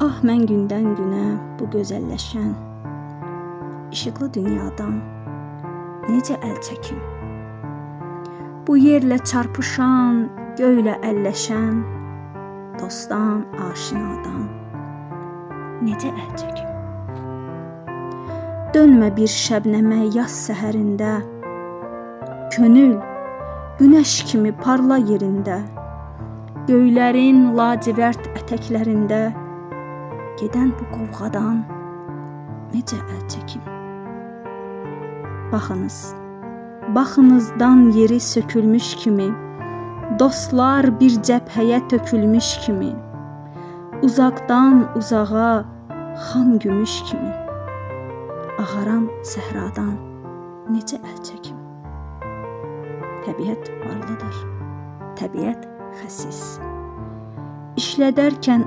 Ah mən gündən günə bu gözəlləşən işıqlı dünyadan necə əl çəkim? Bu yerlə çarpışan, göylə əlləşən dostdan, aşinadan necə əl çəkim? Dönmə bir şəbnəmə yaz səhərində Könül günəş kimi parla yerində Göylərin lacivert ətəklərində gedən bu qovğadan necə əl çəkim? Baxınız, baxınızdan yeri sökülmüş kimi, dostlar bir cəbhəyə tökülmüş kimi, uzaqdan uzağa xam gümüş kimi, ağaran səhradan necə əl çəkim? Təbiət varlıdır, təbiət xəsis. İşlədərkən